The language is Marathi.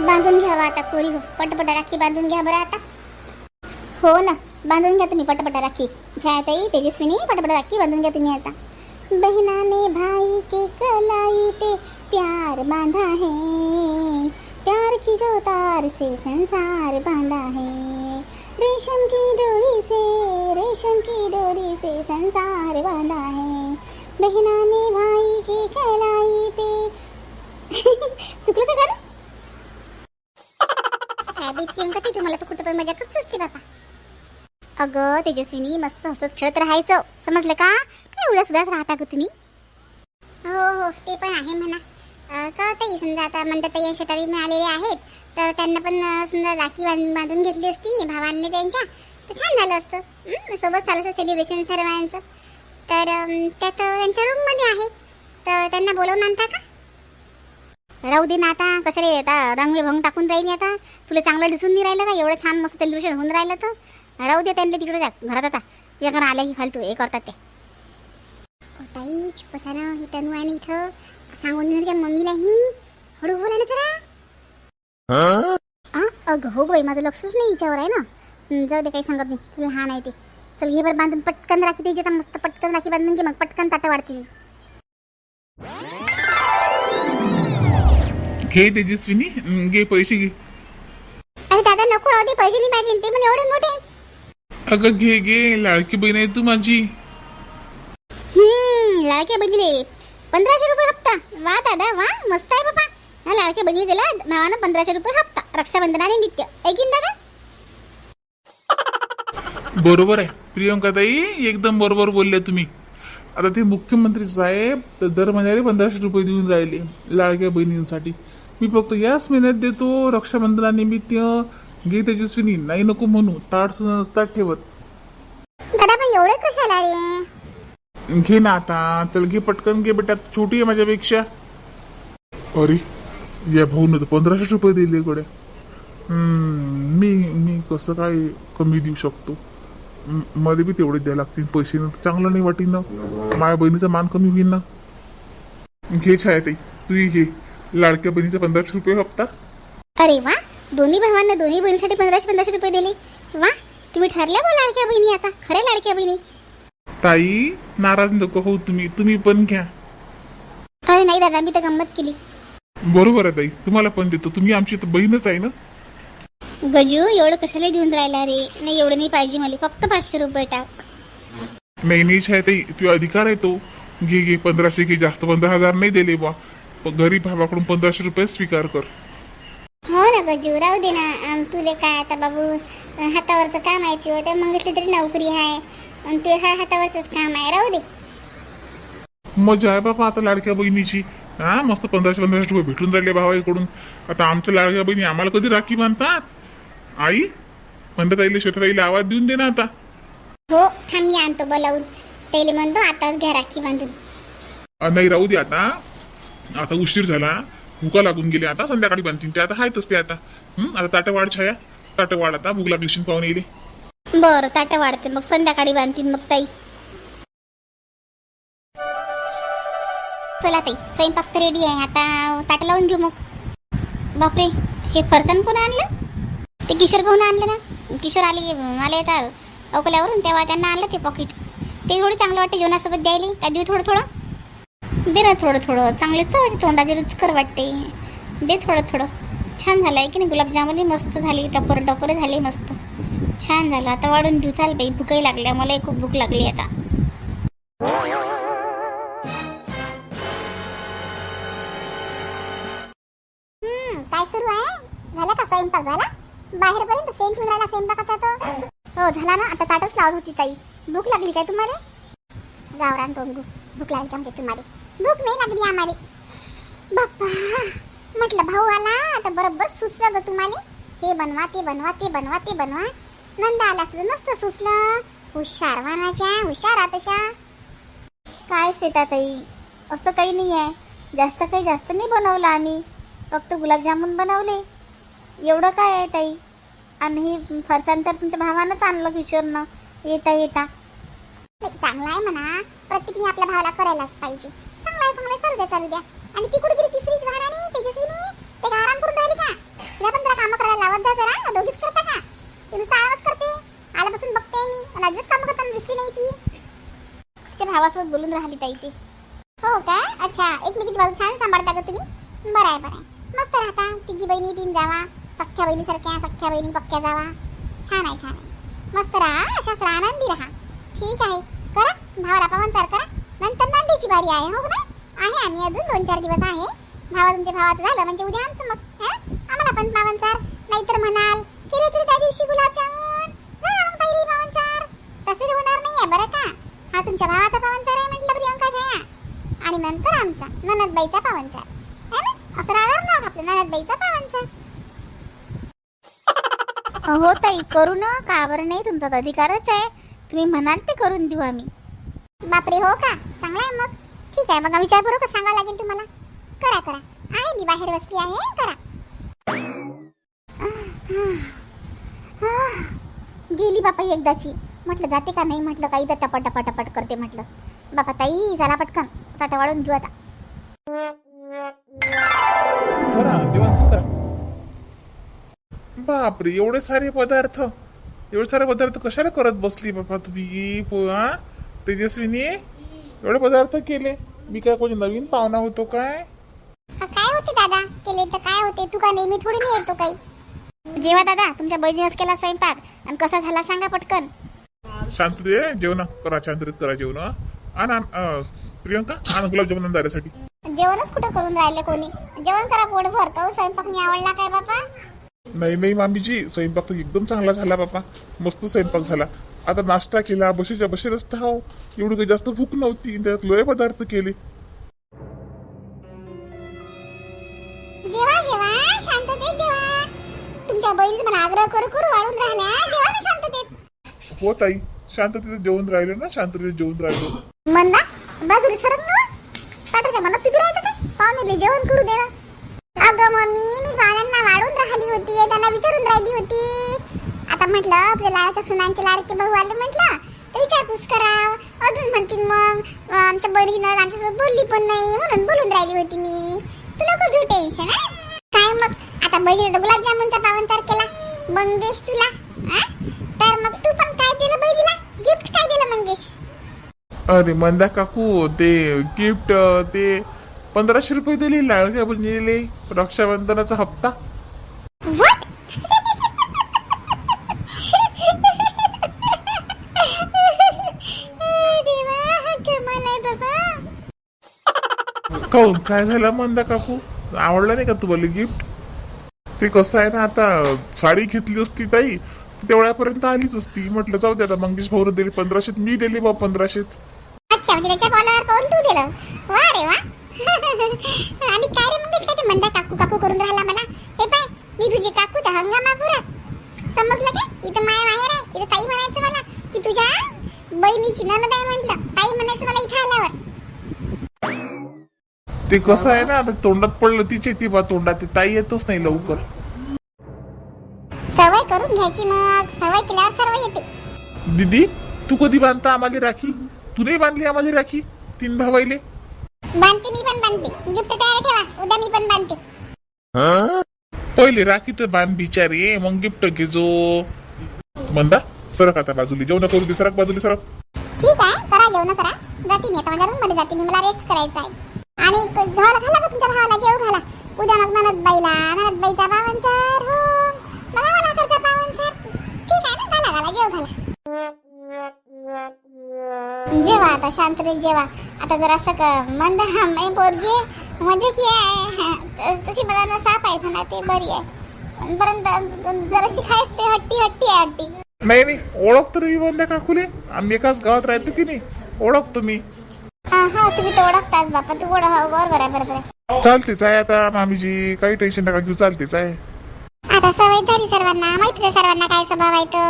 बांधून घ्यावा आता पोरी हो. पटपट राखी बांधून घ्या बरं आता. हो ना, बांधून घ्या तुम्ही पटपट राखी. छायाताई, तेजस्विनी, पटपट राखी बांधून घ्या तुम्ही आता. बहना ने भाई के कलाई पे प्यार बांधा है. प्यार की जो तार से संसार बांधा है. रेशम की डोरी से, रेशम की डोरी से संसार बांधा है. बहना ने भाई के कलाई पे चुकलं का गाणं? काय बाई प्रियंका तुम्हाला तर कुठं पण मजा कसं असते बाबा. अगं तेजस्विनी मस्त हसत खेळत राहायचं. समजलं का? काय उदास उदास राहता ग तुम्ही? हो हो ते पण आहे म्हणा. कळतही समजा आता म्हणतात या शेतारी आलेले आहेत तर त्यांना पण समजा राखी बांधून घेतली असती भावांनी त्यांच्या तर छान झालं असतं. सोबत झालं असतं सेलिब्रेशन सर्वांचं. तर त्यात त्यांच्या रूममध्ये आहे. तर त्यांना बोलवून आणता का? राहू दे ना आता कशाला आता रंग भंग टाकून राहिली आता? तुला चांगलं दिसून नाही राहिलं का? एवढं छान मस्त सेलिब्रेशन होऊन राहिलं तर? राहू दे त्यांना तिकडे जा घरात आता. या घरा आल्या की फालतू हे करतात ते. ताई ही तनू आहे ना इथं. सांगून तुझ्या मम्मीलाही हळू बोला ना जरा. हा? अगं हो बाई माझं लक्षच नाही हिच्यावर आहे ना. जाऊ दे काही सांगत नाही. तुला हा नाही ते. चल घे बरं बांधून पटकन राखी द्यायची आता मस्त पटकन राखी बांधून घे मग पटकन ताटं वाढते मी. घे तेजस्विनी घे पैसे घे. अरे दादा नको राहू दे पैसे नाही पाहिजे ते पण एवढे मोठे. अगं घे घे लाडकी बहीण आहे तू माझी. हम्म लाडक्या बहिणीले पंधराशे रुपये हप्ता. वा दादा वा मस्त आहे बाबा. हा लाडक्या बहिणी दिला भावानं पंधराशे रुपये हप्ता. रक्षाबंधनानिमित्त ऐकीन दादा? बरोबर आहे. प्रियंका ताई एकदम बरोबर बोलले तुम्ही. आता ते मुख्यमंत्री साहेब तर दर महिन्याला पंधराशे रुपये देऊन राहिले लाडक्या बहिणींसाठी. मी फक्त याच महिन्यात देतो रक्षाबंधनानिमित्त घे तेजस्विनी नाही नको म्हणू ताट सुद्धा ठेवत. दादा पण एवढे कशाला रे? घे ना आता चल घे पटकन घे बेटा तू छोटी आहे माझ्यापेक्षा. अरे या भाऊन तर पंधराशे रुपये दिले इकडे हम्म, मी मी कसं काय कमी देऊ शकतो? म- मध्ये बी तेवढे द्यायला लागतील पैसे चांगलं नाही वाटेल ना माझ्या बहिणीचा मान कमी होईल ना. घे छायाताई तूही घे. लाडक्या बहिणीचा पंधराशे रुपये हप्ता. अरे वा दोन्ही भावांना दोन्ही बहिणीसाठी पंधराशे पंधराशे रुपये दिले. वा तुम्ही ठरल्या बा लाडक्या बहिणी आता खऱ्या लाडक्या बहिणी. ताई नाराज नको हो तुम्ही तुम्ही पण घ्या. अरे नाही दादा मी तर गंमत केली. बरोबर आहे ताई तुम्हाला पण देतो तुम्ही आमची तर बहीणच आहे ना? गजू एवढं कशाला देऊन राहिला रे? नाही एवढं नाही पाहिजे मला फक्त पाचशे रुपये टाक. नाही नाही छायाताई तू अधिकार आहे तो. घे घे पंधराशे घे जास्त पंधरा हजार नाही दिले बा गरीब भावाकडून पंधराशे रुपये स्वीकार कर. हो ना गजू राहू दे ना. आम तुले काय आता बाबू हातावरचं काम आहे चिव तर मग तरी नोकरी आहे. आणि ते हा हातावरचंच काम आहे. राहू दे. मजा आहे बाबा आता लाडक्या बहिणीची. हा मस्त पंधराशे पंधराशे रुपये भेटून राहिले भावाकडून आता आमच्या लाडक्या बहिणी आम्हाला कधी राखी बांधतात? आई म्हणतात आईला आवाज देऊन दे ना आता. हो थांब आणतो बोलावून. त्याला म्हणतो आताच घ्या राखी बांधून. नाही राहू दे आता. आता उशीर झाला भुका लागून गेली आता संध्याकाळी बनतील ते आता आहेतच ते आता. हं? आता ताटं वाढ छाया ताटं वाढ आता भूक लागली पाहून येईल. बरं ताटं वाढते मग संध्याकाळी बांधतील मग ताई. चला ताई स्वयंपाक तर रेडी आहे आता ताट लावून घेऊ मग. बापरे हे फरसाण कोण आणलं? ते किशोर भाऊन आणलं ना? किशोर आले आले आता अकोल्यावरून तेव्हा त्यांना आणलं ते पॉकेट ते थोडं चांगलं वाटते जेवणासोबत द्यायला त्या देऊ थोडं थोडं दे ना थोडं थोडं. चांगले चव तोंडाची तोंडाचे रुचकर वाटते. दे थोडं थोडं. छान झालं आहे की नाही? गुलाबजामुनही मस्त झाली टपर टपर झाली मस्त. छान झालं. आता वाढून देऊ. चाल बाई भूकही लागल्या. मलाही खूप भूक लागली आता. काय सुरू आहे? झाला का स्वयंपाक? झाला? बाहेरपर्यंत सेंट स्वयंपाकाचा तो? हो झाला ना. आता ताटच लावत होती ताई. भूक लागली काय तुम्हाला? गावरान टोंगू. भूक लागली का म्हणजे तुम्हाला? भूक नाही लागली आम्हाला. बाप्पा म्हटलं भाऊ आला आता बरोबर सुचलं ग तुम्हाला. हे बनवा ते बनवा ते बनवा ते बनवा. नंदा आला असलं नसतं सुचलं. हुशार वानाच्या हुशार आतशा काय श्वेताताई असं काही नाही आहे जास्त काही जास्त नाही बनवलं आम्ही. फक्त गुलाबजामुन बनवले. एवढं काय आहे ताई? आणि हे तर तुमच्या भावानंच आणलं किशोरनं. येता येता. चांगलं आहे म्हणा. प्रत्येकीने आपल्या भावाला करायलाच पाहिजे. चालू द्या चालू द्या. आणि ती कुठे गेली? तिसरी महाराणी तेजस्वीनी? ते आराम करून राहिली का? तिला पण जरा करायला लावत जा जरा. दोघीच करता का? ती नुसता आवाज करते. आल्यापासून बघते मी. अजिबात करताना दिसली नाही ती. भावासोबत बोलून राहिली ताई ती. हो का? अच्छा. एकमेकीची बाजू छान सांभाळता का तुम्ही? बरं आहे बरं आहे. मस्त राहता. तिघी बहिणी तीन जावा. सख्ख्या बहिणीसारख्या सख्ख्या बहिणी पक्क्या जावा. छान आहे छान आहे. मस्त राहा. अशाच आनंदी राहा. ठीक आहे. करा. भावाला पावन करा. नंतर मांडीची बारी आहे हो ना आहे आम्ही अजून दोन चार दिवस आहे. भावा तुमच्या भावाचं झालं म्हणजे उद्या आमचं मग हा? आम्हाला पण पावनचार नाहीतर म्हणाल केले तरी त्या दिवशी गुलाबजामुन. पहिली पावनचार तसे होणार नाहीये बरं का? हा तुमच्या भावाचा पावनचार आहे म्हटलं प्रियंका छाया आणि नंतर आमचा ननदबाईचा पावनचार है ना? असं राहणार ना आपल्या ननदबाईचा पावनचार हो ताई करू ना. का बरं नाही? तुमचा अधिकारच आहे. तुम्ही म्हणाल ते करून देऊ आम्ही. बापरे हो का? चांगला आहे मग. ठीक आहे मग विचारपूर्वक सांगावं लागेल तुम्हाला. करा करा. आहे मी बाहेर बसली आहे करा. गेली बापा एकदाची. म्हटलं जाते का नाही? म्हटलं काही तर टपट टपट टपट करते म्हटलं. बापा ताई झाला पटकन. ताटा वाढून घेऊ आता. बापरे एवढे सारे पदार्थ. एवढे सारे पदार्थ कशाला करत बसली बाबा तुम्ही? पो- तेजस्विनी एवढे पदार्थ केले. मी काय कोणी नवीन पाहुणा होतो काय? काय होते दादा? केले तर काय होते? तू का नेहमी थोडी नाही येतो काही? जेव्हा दादा तुमच्या बहिणीनेच केला स्वयंपाक. आणि कसा झाला सांगा पटकन. शांतते जेवण करा शांततेत करा जेवण आण प्रियंका आण गुलाबजामुन दाऱ्यासाठी. जेवणच कुठं करून राहिले कोणी? जेवण करा पोट भरतो स्वयंपाक मी आवडला काय बापा? नाही नाही मामीजी स्वयंपाक तर एकदम चांगला झाला बापा. मस्त स्वयंपाक झाला. आता नाश्ता केला बशीच्या तर हो एवढी काही जास्त भूक नव्हती. त्यात लोहे पदार्थ केले. जेवा जेवा शांततेत जेवा. तुमच्या बहिणी मला आग्रह करू करू वाढून राहिल्या. जेवा ना शांततेत. हो ताई. शांततेत जेवण राहिलं ना? शांततेत जेवण राहिलो. मंदा बाजूला सरक ना. ताटाच्या मनात तिथे राहायचं काय पाहुणे जेवण करू दे ना अगं मम्मी मी पाहुण्यांना वाढून राहिली होती. त्यांना विचारून राहिली होती. आता म्हटलं आपल्या लाडक्या सुनांचे लाडके भाऊ आले म्हटलं तर विचारपूस करा अजून म्हणतील मग आमच्या बहिणीनं आमच्यासोबत बोलली पण नाही म्हणून बोलून राहिली होती मी. तू नको घेऊ टेन्शन काय मग? आता बहिणीनं तर गुलाबजामुनचा पावनचार केला. मंगेश तुला हा? तर मग तू पण काय दिलं बहिणीला? गिफ्ट काय दिलं मंगेश? अरे मंदा काकू ते गिफ्ट ते पंधराशे रुपये दिले लाडक्या बहिणीले. रक्षाबंधनाचा हप्ता What? देवा हा कमाल आहे बाबा काऊन काय झालं मंदा काकू? आवडलं नाही का तुम्हाला गिफ्ट ते कसं आहे ना आता साडी घेतली असती ताई तेवढ्यापर्यंत आलीच असती. म्हटलं जाऊ दे आता मंगेश भाऊन दिले पंधराशेत मी दिले बा पंधराशेच अच्छा म्हणजे त्याच्या कॉलर पाहून तू दिलं? वा रे वा. आणि काय रे मंगेश काय ते म्हणता काकू काकू करून राहिला मला? हे पाय मी तुझी काकू तर हंगामापुरात समजलं का? इथं माय माहेर आहे इथं ताई म्हणायचं मला की तुझ्या बहिणीची ननद आहे म्हटलं. ताई म्हणायचं मला इथं आल्यावर. ते कसं आहे ना आता तोंडात पडलं तिचे ती बा तोंडात ते ताई येतच नाही लवकर. सवय करून घ्यायची मग सवय केल्यावर सर्व येते. दीदी तू कधी बांधता आम्हाला राखी? तू नाही बांधली आम्हाला राखी तीन भावाईले? बांधते मी पण बांधते. गिफ्ट तयार ठेवा उद्या मी पण बांधते. पहिले राखी तर बांध बिचारे मग गिफ्ट घे जो मंदा सरक आता बाजूली जेवण करू दे सरक बाजूली सरक. ठीक आहे करा जेवण करा. जाते मी आता माझ्या रूममध्ये जाते मी मला रेस्ट करायचा आहे. आणि क- झाला घाला का तुमच्या भावाला? जेव घाला. उद्या मग ननद बाईला ननद बाईचा पावनचार हो. बघा मला करता पावनचार ठीक आहे ना? घाला घाला जेव घाला. जेवा आता शांततेत जेवा. आता जरा असं मंद मी पोरगी. मध्ये की आहे. तशी मला साप आहे म्हणा ते बरी आहे. परंतु जराशी खायच ते हट्टी हट्टी आहे हट्टी. नाही नाही. ओळखतो रे मी बंद्या काकुले. आम्ही एकाच गावात राहतो की नाही? ओळखतो मी. हा तुम्ही तर ओळखताच बापा तू ओळख बरोबर आहे बरोबर आहे चालतेच आहे आता मामीजी काही टेन्शन नका घेऊ चालतेच आहे. आता सवय झाली सर्वांना माहिती आहे सर्वांना काय स्वभाव आहे तो.